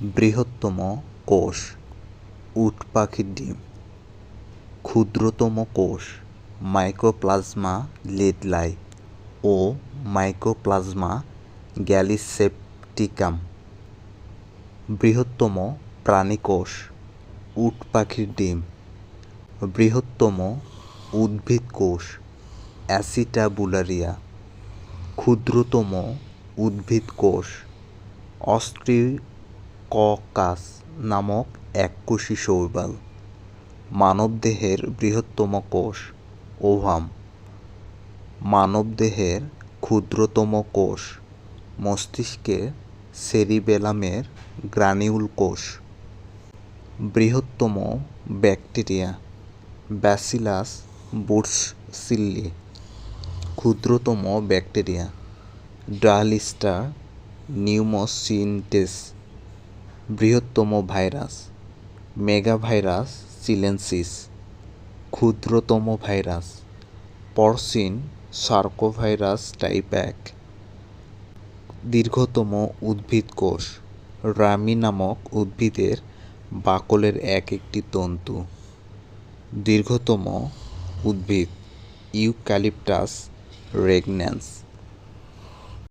বৃহত্তম কোষ উট পাখির ডিম। ক্ষুদ্রতম কোষ মাইকোপ্লাজমা লিডলাই ও মাইকোপ্লাজমা গ্যালিসেপ্টিকাম বৃহত্তম প্রাণিকোষ উট পাখির ডিম। বৃহত্তম উদ্ভিদ কোষ, অ্যাসিটাবুলারিয়া। ক্ষুদ্রতম উদ্ভিদ কোষ অস্ট্রিককাস নামক এককোষী শৈবাল। মানবদেহের বৃহত্তম কোষ, ওভাম। মানবদেহের ক্ষুদ্রতম কোষ মস্তিষ্কের সেরিবেলামের গ্রানিউল কোষ। বৃহত্তম ব্যাকটেরিয়া, ব্যাসিলাস বুরসিল্লি। ক্ষুদ্রতম ব্যাকটেরিয়া ডায়ালিস্টার নিউমোসিনটেস। বৃহত্তম ভাইরাস, মেগাভাইরাস চিলেনসিস ক্ষুদ্রতম ভাইরাস, পরসিন সার্কোভাইরাস টাইপ এক। দীর্ঘতম উদ্ভিদ কোষ, রামি নামক উদ্ভিদের বাকলের এক একটি তন্তু। দীর্ঘতম উদ্ভিদ, ইউক্যালিপটাস রেগন্যান্স।